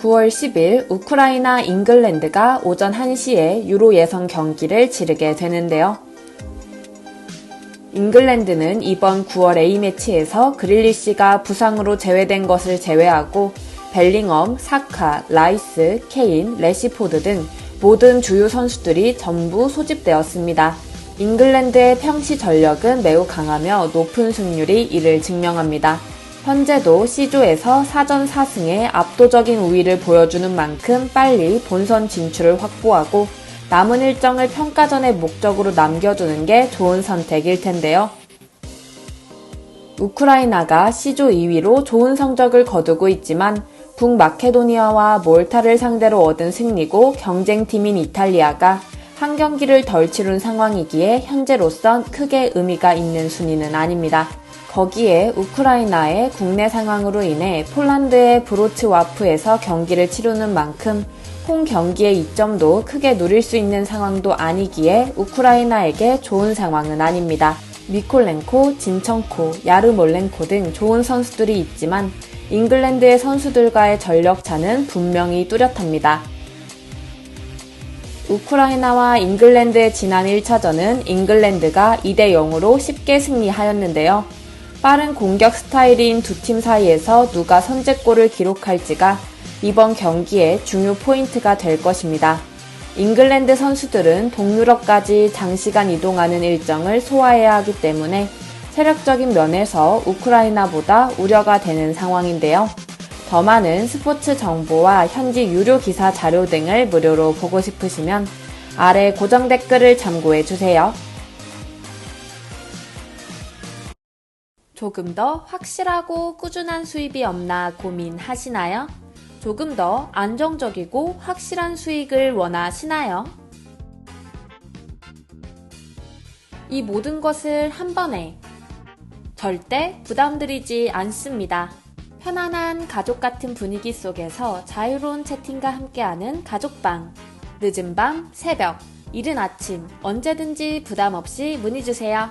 (9월 10일) 우크라이나 잉글랜드가 오전 1시에 유로 예선 경기를 치르게 되는데요. 잉글랜드는 이번 9월 A매치에서 그릴리시가 부상으로 제외된 것을 제외하고 벨링엄, 사카, 라이스, 케인, 레시포드 등 모든 주요 선수들이 전부 소집되었습니다. 잉글랜드의 평시 전력은 매우 강하며 높은 승률이 이를 증명합니다. 현재도 C조에서 4전 4승의 압도적인 우위를 보여주는 만큼 빨리 본선 진출을 확보하고 남은 일정을 평가전의 목적으로 남겨두는 게 좋은 선택일 텐데요. 우크라이나가 C조 2위로 좋은 성적을 거두고 있지만 북마케도니아와 몰타를 상대로 얻은 승리고 경쟁팀인 이탈리아가 한 경기를 덜 치룬 상황이기에 현재로선 크게 의미가 있는 순위는 아닙니다. 거기에 우크라이나의 국내 상황으로 인해 폴란드의 브로츠와프에서 경기를 치르는 만큼 홈 경기의 이점도 크게 누릴 수 있는 상황도 아니기에 우크라이나에게 좋은 상황은 아닙니다. 미콜렌코, 진청코, 야르몰렌코 등 좋은 선수들이 있지만 잉글랜드의 선수들과의 전력 차는 분명히 뚜렷합니다. 우크라이나와 잉글랜드의 지난 1차전은 잉글랜드가 2대 0으로 쉽게 승리하였는데요. 빠른 공격 스타일인 두 팀 사이에서 누가 선제골을 기록할지가 이번 경기의 중요 포인트가 될 것입니다. 잉글랜드 선수들은 동유럽까지 장시간 이동하는 일정을 소화해야 하기 때문에 체력적인 면에서 우크라이나보다 우려가 되는 상황인데요. 더 많은 스포츠 정보와 현지 유료 기사 자료 등을 무료로 보고 싶으시면 아래 고정 댓글을 참고해 주세요. 조금 더 확실하고 꾸준한 수입이 없나 고민하시나요? 조금 더 안정적이고 확실한 수익을 원하시나요? 이 모든 것을 한 번에 절대 부담드리지 않습니다. 편안한 가족 같은 분위기 속에서 자유로운 채팅과 함께하는 가족방. 늦은 밤, 새벽, 이른 아침, 언제든지 부담 없이 문의 주세요.